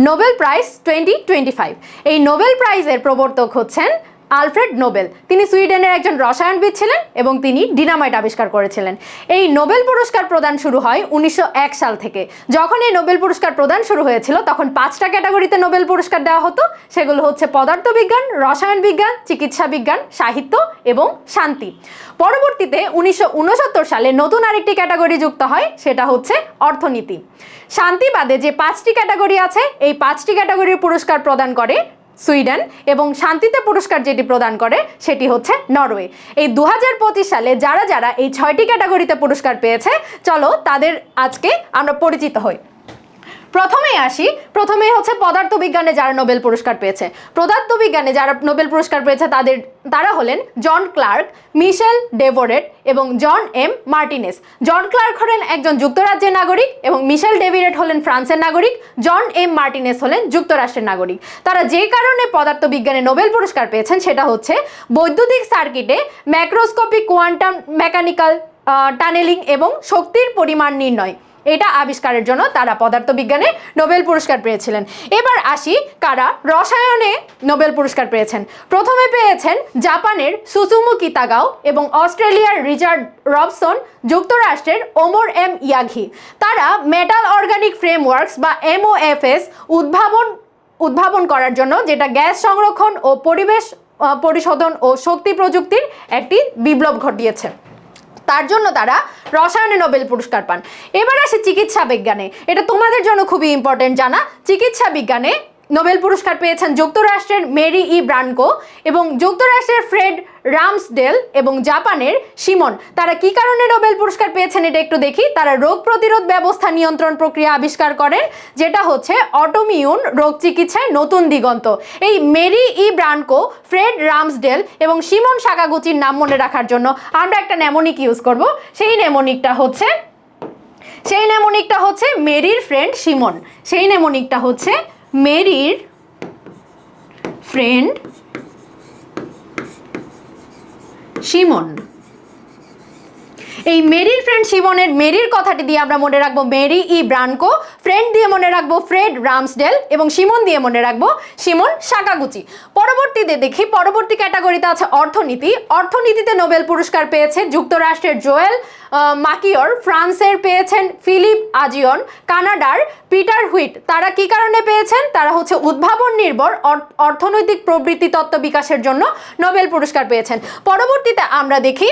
Nobel prize twenty twenty five এই Nobel প্রাইজের প্রবর্তক হচ্ছেন আলফ্রেড নোবেল। তিনি সুইডেনের একজন রসায়নবিদ ছিলেন এবং তিনি ডিনামাইট আবিষ্কার করেছিলেন। এই নোবেল পুরস্কার প্রদান শুরু হয় উনিশশো এক সাল থেকে। যখন এই নোবেল পুরস্কার প্রদান শুরু হয়েছিল, তখন পাঁচটা ক্যাটাগরিতে নোবেল পুরস্কার দেওয়া হতো। সেগুলো হচ্ছে পদার্থবিজ্ঞান রসায়ন বিজ্ঞান চিকিৎসা বিজ্ঞান সাহিত্য এবং শান্তি। পরবর্তীতে উনিশশো উনসত্তর সালে নতুন আরেকটি ক্যাটাগরি যুক্ত হয়, সেটা হচ্ছে অর্থনীতি। শান্তিবাদে যে পাঁচটি ক্যাটাগরি আছে, এই পাঁচটি ক্যাটাগরির পুরস্কার প্রদান করে সুইডেন এবং শান্তিতে পুরস্কার যেটি প্রদান করে সেটি হচ্ছে নরওয়ে। এই দু হাজার পঁচিশ সালে যারা যারা এই ছয়টি ক্যাটাগরিতে পুরস্কার পেয়েছে, চলো তাদের আজকে আমরা পরিচিত হই। প্রথমেই আসি, প্রথমেই হচ্ছে পদার্থবিজ্ঞানে যারা নোবেল পুরস্কার পেয়েছে। পদার্থবিজ্ঞানে যারা নোবেল পুরস্কার পেয়েছে তাদের, তারা হলেন জন ক্লার্ক, মিশেল ডেভোরেট এবং John M Martinis. John Clarke হলেন একজন যুক্তরাজ্যের নাগরিক এবং মিশেল ডেভিরেট হলেন ফ্রান্সের নাগরিক। জন এম মার্টিনেস হলেন যুক্তরাষ্ট্রের নাগরিক। তারা যে কারণে পদার্থবিজ্ঞানে নোবেল পুরস্কার পেয়েছেন সেটা হচ্ছে বৈদ্যুতিক সার্কিটে ম্যাক্রোস্কোপিক কোয়ান্টাম মেকানিক্যাল টানেলিং এবং শক্তির পরিমাণ নির্ণয়। এটা আবিষ্কারের জন্য তারা পদার্থবিজ্ঞানে নোবেল পুরস্কার পেয়েছিলেন। এবার আসি কারা রসায়নে নোবেল পুরস্কার পেয়েছেন। প্রথমে পেয়েছেন জাপানের সুসুমু কিতাগাও এবং অস্ট্রেলিয়ার রিচার্ড রবসন, যুক্তরাষ্ট্রের ওমর এম ইয়াঘি তারা মেটাল অর্গানিক ফ্রেমওয়ার্কস বা এমওএফএস উদ্ভাবন উদ্ভাবন করার জন্য যেটা গ্যাস সংরক্ষণ ও পরিবেশ পরিশোধন ও শক্তি প্রযুক্তির একটি বিপ্লব ঘটিয়েছে। তার জন্য তারা রসায়নে নোবেল পুরস্কার পান। এবার আসে চিকিৎসা বিজ্ঞানে। এটা তোমাদের জন্য খুবই ইম্পর্টেন্ট জানা। চিকিৎসা বিজ্ঞানে নোবেল পুরস্কার পেয়েছেন যুক্তরাষ্ট্রের মেরি ই ব্রানকো এবং যুক্তরাষ্ট্রের ফ্রেড রামসডেল এবং জাপানের সিমন তারা কি কারণে নোবেল পুরস্কার পেয়েছেন এটা একটু দেখি। তারা রোগ প্রতিরোধ ব্যবস্থা নিয়ন্ত্রণ প্রক্রিয়া আবিষ্কার করেন, যেটা হচ্ছে অটোমিউন রোগ চিকিৎসায় নতুন দিগন্ত। এই Mary E Brunkow, Fred Ramsdell এবং সিমন সাকাগুচির নাম মনে রাখার জন্য আমরা একটা নেমোনিক ইউজ করব। সেই নেমোনিকটা হচ্ছে, সেই নেমোনিকটা হচ্ছে মেরির ফ্রেন্ড সিমন সেই নেমোনিকটা হচ্ছে মেরির ফ্রেন্ড সিমন এই মেরির ফ্রেন্ড সিমনের মেরির কথাটি দিয়ে আমরা মনে রাখব মেরি ই ব্রানকো ফ্রেন্ড দিয়ে মনে রাখব ফ্রেড রামসডেল এবং সিমন দিয়ে মনে রাখব সিমন সাকাগুচি। পরবর্তীতে দেখি, পরবর্তী ক্যাটাগরিতে আছে অর্থনীতি। অর্থনীতিতে নোবেল পুরস্কার পেয়েছে যুক্তরাষ্ট্রের জোয়েল মাকিওর ফ্রান্সের পেয়েছেন ফিলিপ আজিয়ন, কানাডার পিটার হুইট। তারা কি কারণে পেয়েছেন? তারা হচ্ছে উদ্ভাবন নির্ভর অর- অর্থনৈতিক প্রবৃত্তি তত্ত্ব বিকাশের জন্য নোবেল পুরস্কার পেয়েছেন। পরবর্তীতে আমরা দেখি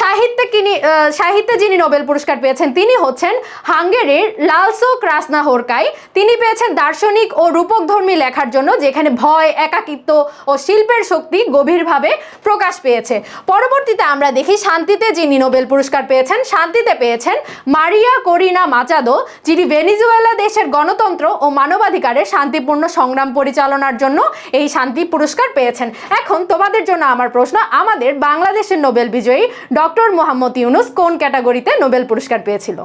সাহিত্যে কিনি সাহিত্যে যিনি নোবেল পুরস্কার পেয়েছেন, তিনি হচ্ছেন হাঙ্গেরির লালসো ক্রাসনা হোরকাই তিনি পেয়েছেন দার্শনিক ও রূপকধর্মী লেখার জন্য, যেখানে ভয়, একাকিত্ব ও শিল্পের শক্তি গভীরভাবে প্রকাশ পেয়েছে। পরবর্তীতে আমরা দেখি শান্তিতে যিনি নোবেল পুরস্কার পেয়েছেন, শান্তিতে পেয়েছেন মারিয়া করিনা মাচাদো, যিনি ভেনিজুয়েলা দেশের গণতন্ত্র ও মানবাধিকারের শান্তিপূর্ণ সংগ্রাম পরিচালনার জন্য এই শান্তি পুরস্কার পেয়েছেন। এখন তোমাদের জন্য আমার প্রশ্ন, আমাদের বাংলাদেশের নোবেল বিজয়ী ডক্টর মোহাম্মদ ইউনুস কোন ক্যাটাগরিতে নোবেল পুরস্কার পেয়েছিল?